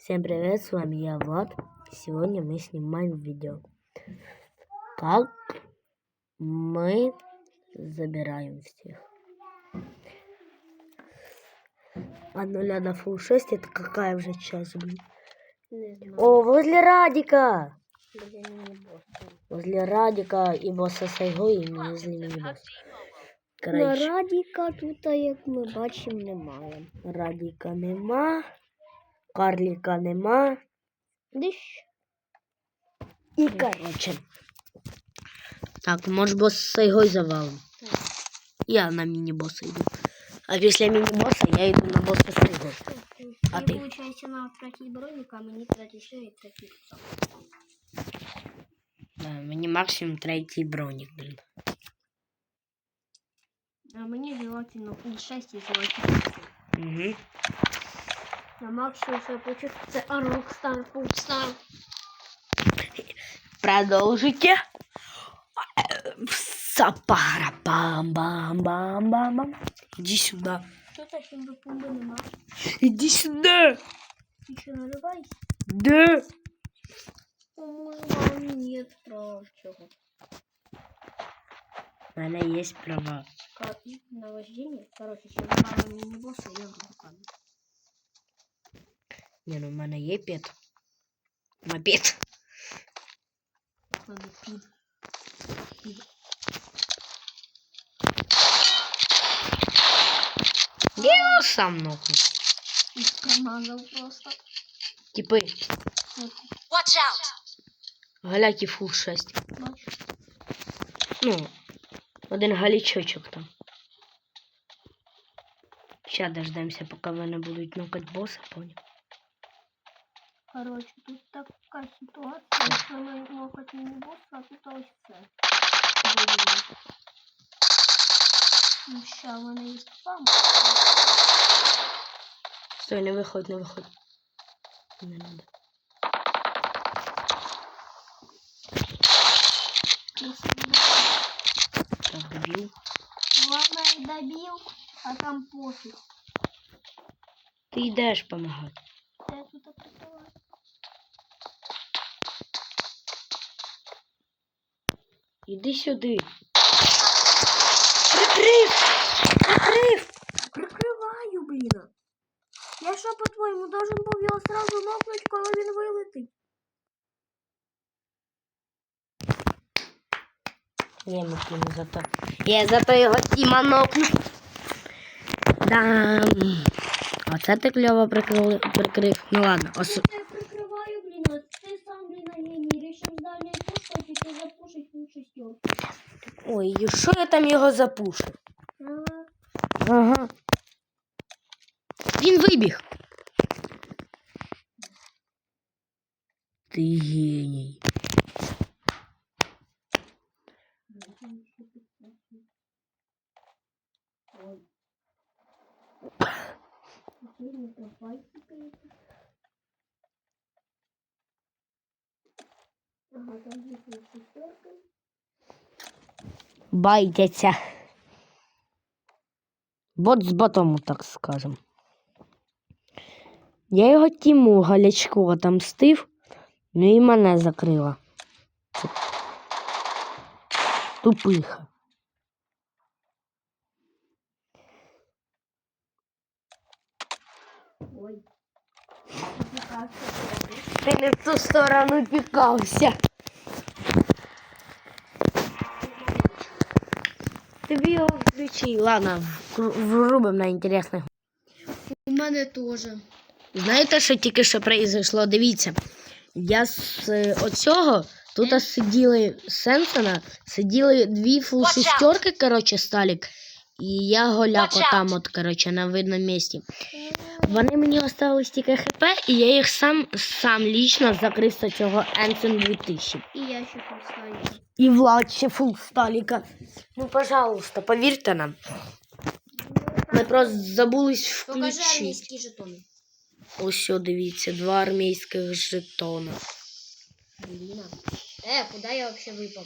Всем привет, с вами я, Влад. Сегодня мы снимаем видео. Как мы забираем всех. От нуля до фул 6 это какая уже часть, блин? Не знаю. О, возле Радика! Біля міні-босса. Возле Радика и босса Сайго и возле мини-босса. На Короче, Радіка тут, як ми бачимо, немає. Радика нема, Карліка нема. Диш. И короче. Так, может босс с Сайгой завалом. Я на мини-босса иду. А після мини-босса я иду на босса с Сайгой. А І ти? виходить на третій броник, а мені третій ще і третій псов. Да, мені максимум третій бронік, блін. А мені желательно фул 6 і золоті. Угу. А максимум, що я хочу, це Rockstar Pulsar. Продовжуйте. Сапара бам бам бам бам бам. Иди сюда. Тут ще до пумби нема. Иди сюда. Ти що наливайся? Да. По-моєму, вам нет прав чого. У мене є права. Как на вождение? Короче, ще вибираю міні-босса, я в камеру. Ні, ну в мене є пет. Мопед. Надо під. Під. Я його сам нокну. І промазав просто. Типи, От, Watch out! галяки фул 6. бачиш? Ну, один галічочок там. Ща дождемося, поки вони будуть нукати боса, понял? Короче, тут така ситуація, що ми локоть не босса, а тут ось це. Дивіться. Ну, ща вони і спам. Стой, не виходь, не виходь. Не надо. Так, добил. Ладно, і добив, а там пофіг. Ти йдеш помагати. Це тут прикриваю. Іди сюди. Прикрив! Прикрив! Прикриваю, блін. Я що, по-твоєму, должен був його сразу нокнуть, коли він вилетить? Я йому кину зато. Я зато його Тіма нокну. Да. Оце ти кльово прикрив. прикрив. Ну ладно, ос... запушить фул шестерку. Ой, і що я там його запушив? Ага. Ага. Він вибіг. Ти геній. Ой. Ага, там. Байтяться. Бот з ботом, так скажем. Я його Тіму Галячку отомстив, ну і мене закрила. Тупиха. Ой. Ти не в ту сторону пікався. Тобі його включи. Ладно, вру- врубим на інтересних. У мене теж. Знаєте, що тільки що произошло? Дивіться. Я з е, оцього тут сиділи Сенсона, сиділи дві фул Watch out. шестерки, коротше, Сталік. І я голяк Watch out. от, коротше, на видному місці. Вони мені осталось тільки хп, і я їх сам сам лічно закрив з цього Енсен 2000. І я ще поставлю. І Влад ще фул Сталіка. Ну, пожалуйста, повірте нам. Ми просто забулись включити. жетони. Ось дивіться, два армійських жетона. Блін. Е, куди я вообще випав?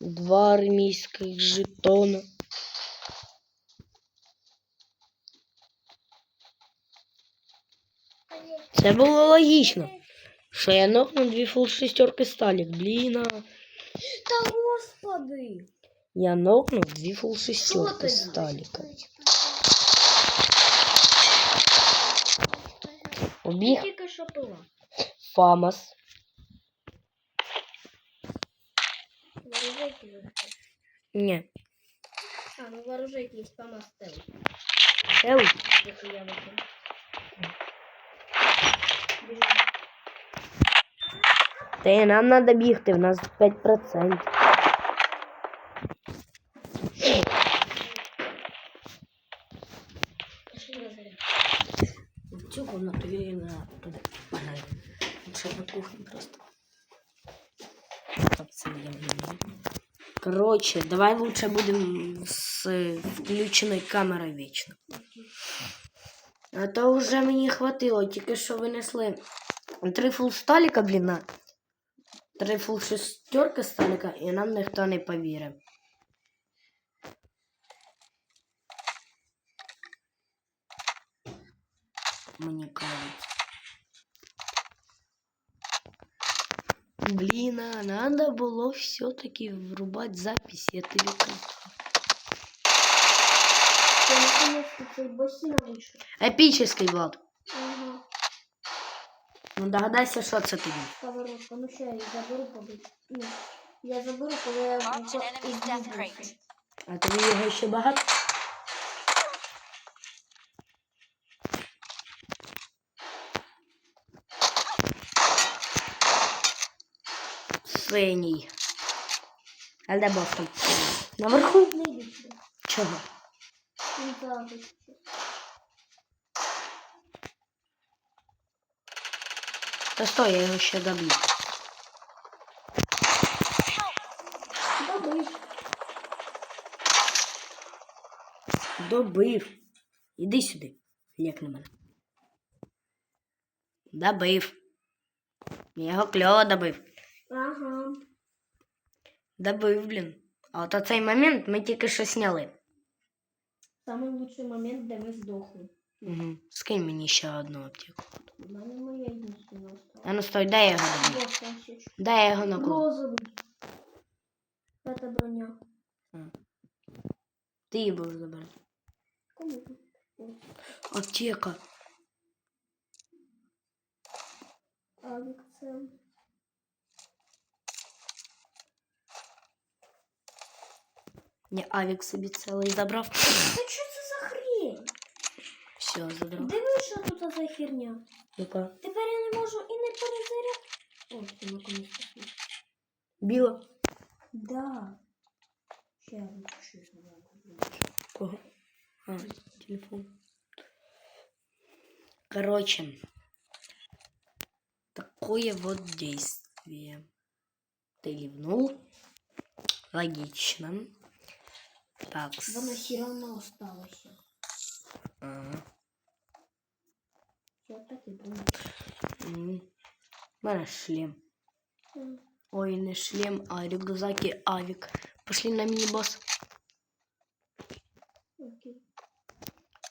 Два армійських жетона. Це було логічно. Що я нокнув дві фул шестерки сталік. Блін. а. Та господи! Я нокнув дві фул Що шестерки ти сталіка. Убіг Тільки що пила. Фамас. Ворожейки є. Ні. А, ну ворожейки є, сама стела. Ел. Яку я викину. Та нам треба бігти, в нас 5%. В цю комнату і на туди. Погнали. Лучше на кухні просто. Так, це я вмію. Короче, давай лучше будемо з включеною камерою вічно. А то вже мені хватило, тільки що винесли три фул сталіка, блін, на три фул шестерки сталіка, і нам ніхто не повірив. Мені кажуть. Блін, а надо було все-таки врубати запись, я тобі кажу. Я наконец-то цей Ну догадайся, що це тобі. Сковородка. Ну що, я заберу побити. Ні. Я заберу, коли я. А тобі його ще багато? Синій. А де бос там? Наверху? Не. Чого? Він Та стой, я його ще доб'ю. Добив. Добив. Іди сюди. Як на мене. Добив. Я його кльово добив. Ага. Добив, блін. А от оцей момент ми тільки що сняли. Самий лучший момент, де ми здохли. Угу. Скинь мені ще одну аптеку. У мене моя єдинственна. А ну стой, дай я його що? Дай я його накру. Розовий. Це броня. Ти її будеш забирати. Кому? Аптека. Це. Ні, авік собі цілий забрав. Та що це за хрень? Все, забрав. Диви, що тут за херня. Яка? Тепер я не можу і не перезаряд. О, ти наконец-то. Біла. Да. Ще я знову. Кого? А, телефон. Короче. Такое вот действие. Ты ливнул. Логично. Так. Вона все одно осталася. Ага. Що так і було. М. У мене шлем. М. Ой, не шлем, а рюкзак и авик. Пошли на мини-босс. Окей.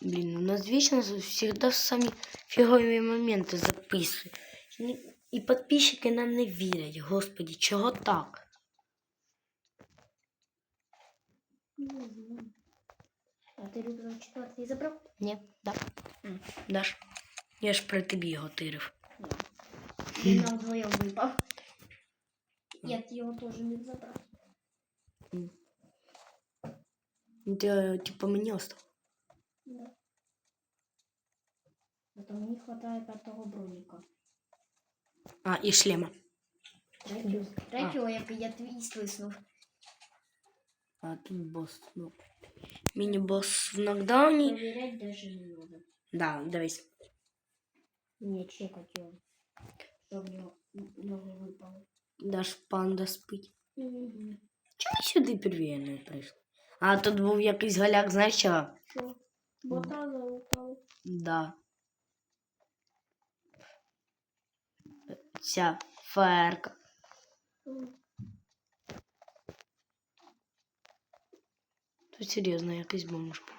Блин, у нас вечно за- всегда самі фігові моменти записують. І- І підписчики нам не вірять. Господи, чого так? Не знаю. А ти рюкзак четвертий забрав? Ні, да. М. Даш. Я ж при тобі його тирив. Він нам вдвоєм випав. Я б його теж не забрав. Він тебе, типа, мені остав. Да. Зато мені хватає п'ятого броніка. А, і шлема. Третього, третього який я твій свиснув. А тут босс. Ну. Міні-босс в нокдауні. Проверять даже не надо. Да, дивись. Не чекать його. Щоб в нього ногу випало. Даш панда спить. Угу. Чому сюди первіє не прийшли? А тут був якийсь галяк, знаєш чого? Що? Бота залутали. Да. Ця ферка. М. Тут серйозно якийсь бомж був.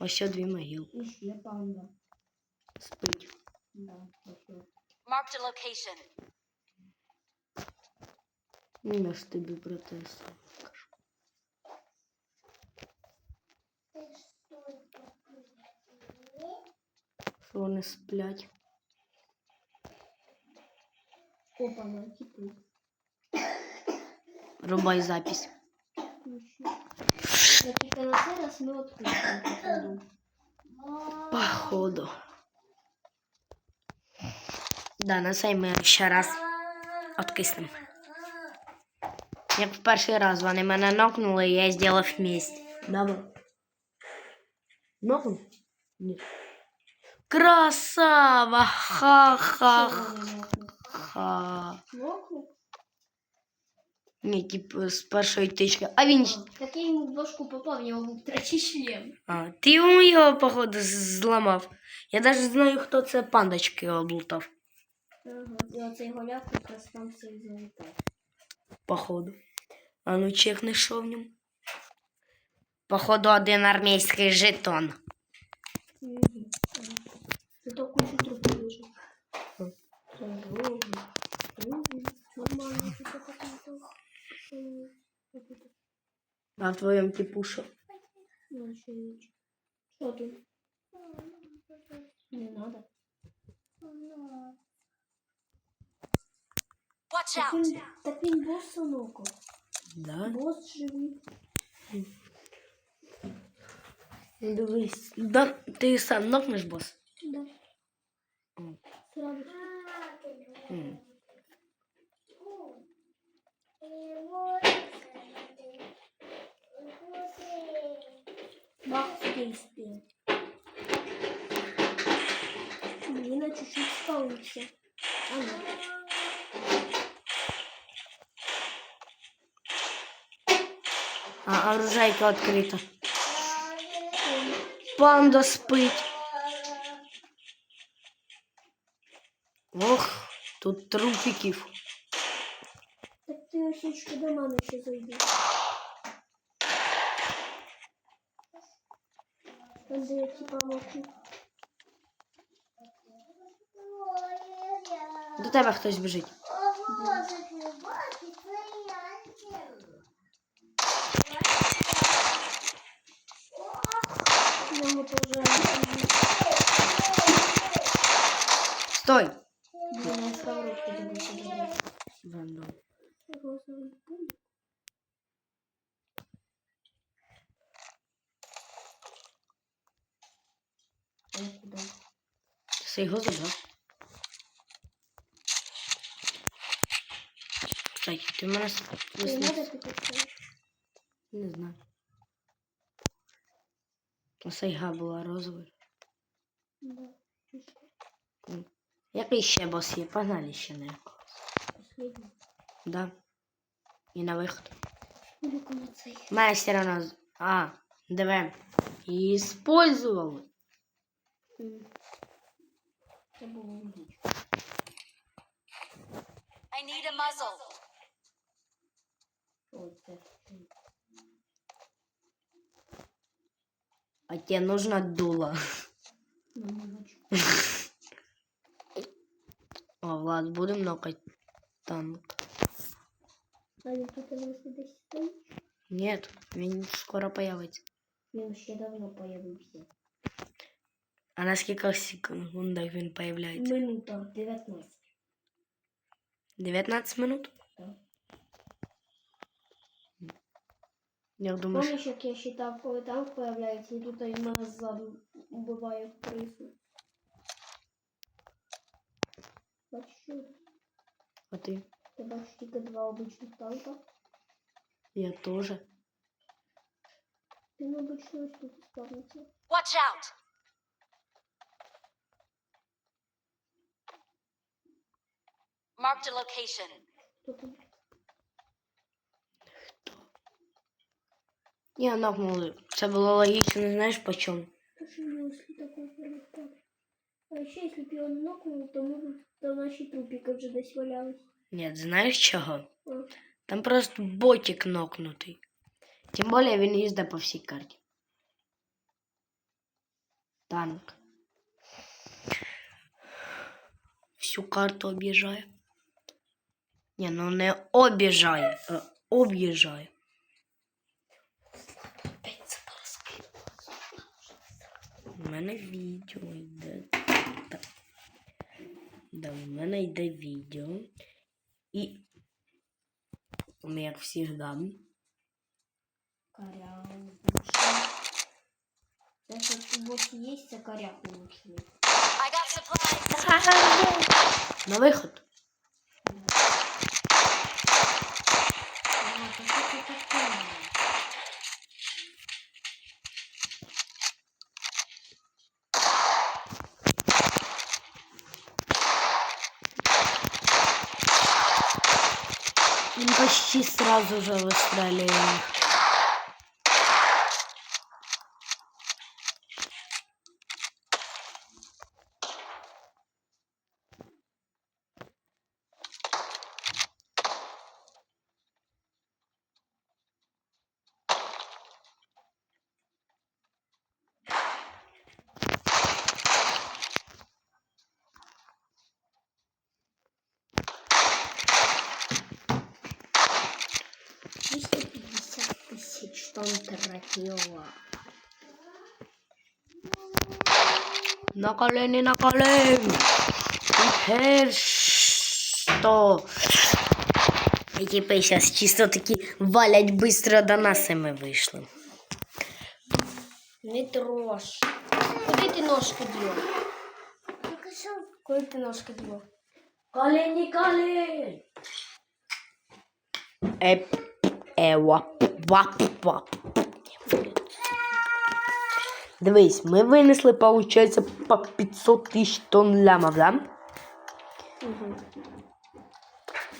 Ось ще дві могилки. І ще панда. Спить. Marked a location. Ну, я ж тобі про те саме кажу. Що вони сплять? Опа, на типу. Рубай запись. Я тільки на цей раз ми відкриємо, походу. Походу. Да, на цей ми ще раз откиснемо. Як в перший раз вони мене нокнули, я зробив мість. Давай. Нокнув? Ні. Красава! Ха-ха-ха. Мокну? Ні, типу, з першої тички. А він. Такий йому в башку попав, в нього був третій шлем. А, ти йому його, походу, з- зламав. Я навіть знаю, хто це пандочки облутав. Ага. І оцей голяк якраз там все і залітав. Походу. А ну чекни, що в ньому. Походу, один армійський жетон. Зато кучу трупів лежить. Нормально, що таке. А в твоєму типу що? Ну, ніч. Що тут? Не надо. Watch Так out. він, так він бос саноко. Да? Бос живий. Ну, Дивись. Да, ти сам нокнеш, бос? Да. М. Сразу. М. Бах, действие. Блин, чуть-чуть спалился. А ну. А оружейка відкрита. Панда спить. Ох, тут трупиків. Так ты осечки до мамы еще зайди. Там где я типа мокну. До тебе хтось біжить. Стой! Я сковородку. Розовый пуль. Ти все його забрав. Кстати, ти мене с- Не ты? Не знаю. Сайга була розовою. Да. И что? М. Який ще бос є? Погнали ще на якогось. Последний. Да. І на виход. Велику на цей. Мене все одно... з- А, диви. І использували. М. Це було логічно. I need a muzzle. Ой, це. А тебе нужно дуло. Влад, будем нокать танк. А він тут у нас і десь стоїть? Нет, він скоро появиться. Він ще давно появився. А на скільки секундах він появляється? Минута 19. 19 минут? Так. Як думаєш? Помниш, як я считав, коли танк появляється, і тут і мене ззаду вбиває в крису. Бачиш, що? А ти? ти бачиш тільки два обичних танка. Я теж. Він обично ось тут ставиться. Watch out. Marked a location. Хто там? Я нокнули. Це було логічно, не знаєш по чому? Почему если такой прилетал? А еще если бы он нокнул, то мы бы то наши трупики вже десь валялись. Ні, знаєш чого? А, Там просто ботик нокнутий. Тим більше він їздить по всій карті. Танк. всю карту об'їжджає. Ні, ну не об'їжджає, а об'їжджає. У мене відео йде. Да, у мене йде відео. І ми, як завжди, Коряк лучше. Даже босс есть, а got supplies. на виход. А, так это такое. Он почти сразу же выстреливает. тысяч тонн тратила. На колени, на колени. І що? І типи зараз чисто такі валять быстро до нас, і ми вийшли. Не трожь. Куда ты ножка дела? Куда ты ножка дела? Колені, колені. Еп, е, вап, вап. Дивись, ми винесли, получается, по 500 тисяч тонн лямов, да? Угу.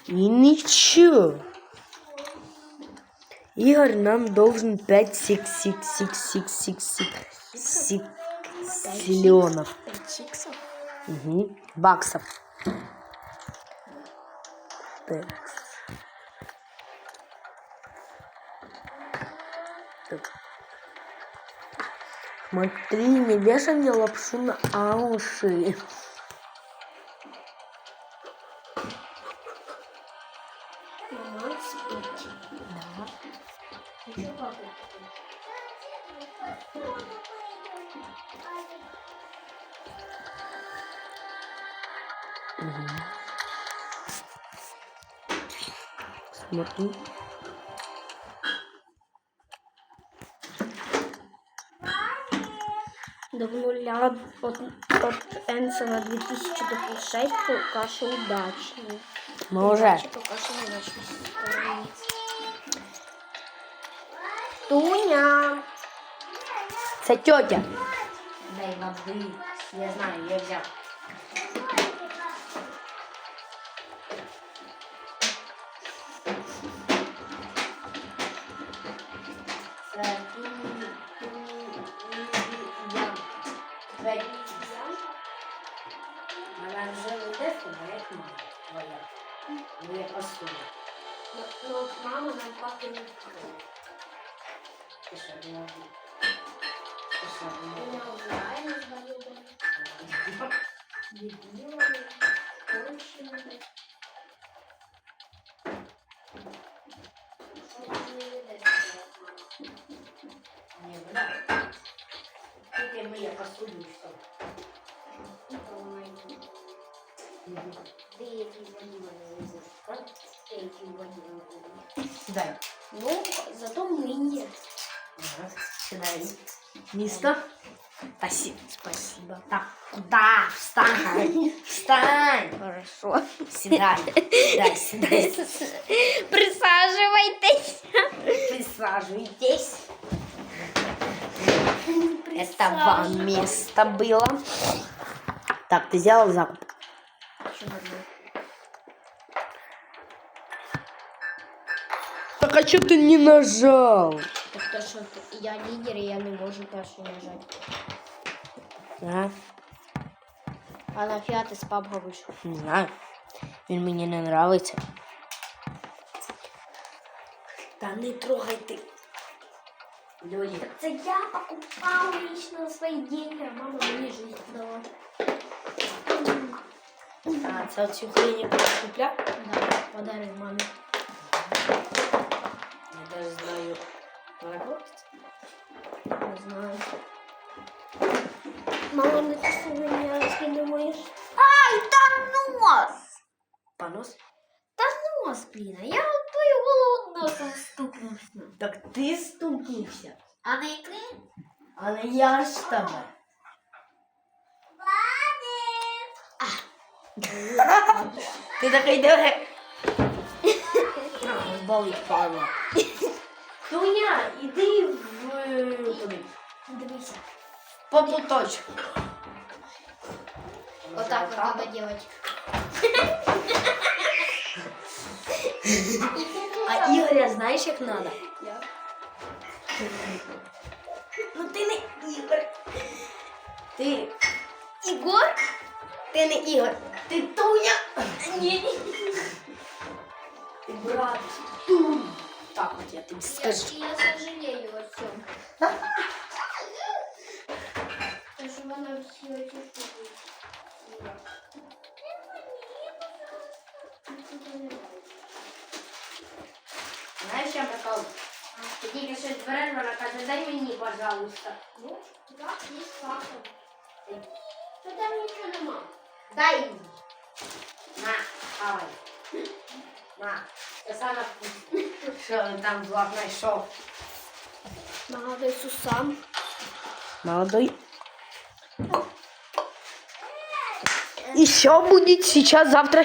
И ничего. Игорь нам должен 5 сик сик сик сик сик сик сик чиксов. Угу. Баксов. Так. Смотри, не вешай мне лапшу на уши. Смотри. До нуля от, от Энсона 2000 до плюс 6 пока что удачный. Мы уже. Удачи Пока что неудачной стороны. Туня! Це тетя. Дай воды. Я знаю, я взял. Вона вже веде себе, як мама твоя. Моя посуда. Ну, от мама нам папу не вкрыла. Ти що, думала? Ти що, сболела. Дебилы. Конченые. Что ты не видишь? Ні, вона. Тільки моя посуду і все. Ты эти Владимира везешь, как эти Владимира Сідай. Ну, зато мы нет. Ага, Сідай. Місто? Та сі... Спасибо. Так, куда? Встань. Встань. Хорошо. Сідай. Сідай, сідай. Присаживайтесь. Присаживайтесь. Это вам место было. Так, ты сделал закуп? Так а что ты не нажал? Так то, що я лідер, і я не можу перший нажати. А? А на фіати з пабга вийшов. Не знаю. Він мені не нравиться. Та не трогай ти. Люди. Це я покупав лично на свої деньги, а мама мені жизнь дала. Так. А, це цю хрень я купляв? Да, подарив мамі. Я даже знаю. Вона коштує? Не знаю. Мама на часу меня раскидываешь. Ай, та нос! Понос? Та нос, блін, а я от твою голову носом стукнувся. Так ти стукнувся. А не ти? Але я ж тебе. Ти такий диви. Болить парма. Дуня, іди в туди. Дивися. По платочку. Вот так вот надо делать. А Ігоря знаєш, як надо? Я. Ну ти не Ігор. Ти. Егор? Ти не Ігор. Ти Туня. Не. Ти брат. Тун. Так от я тобі скажу. я сожалею о. Знаєш, я прикол? Ти тільки щось береш, вона каже, дай мені, пожалуйста. Ну, да, есть фактом. Что там ничего нема. Дай мені. На, хавай. На. Це саме вкусне. Що він там Влад знайшов? Молодой Сусам. Молодой. И все будет сейчас завтра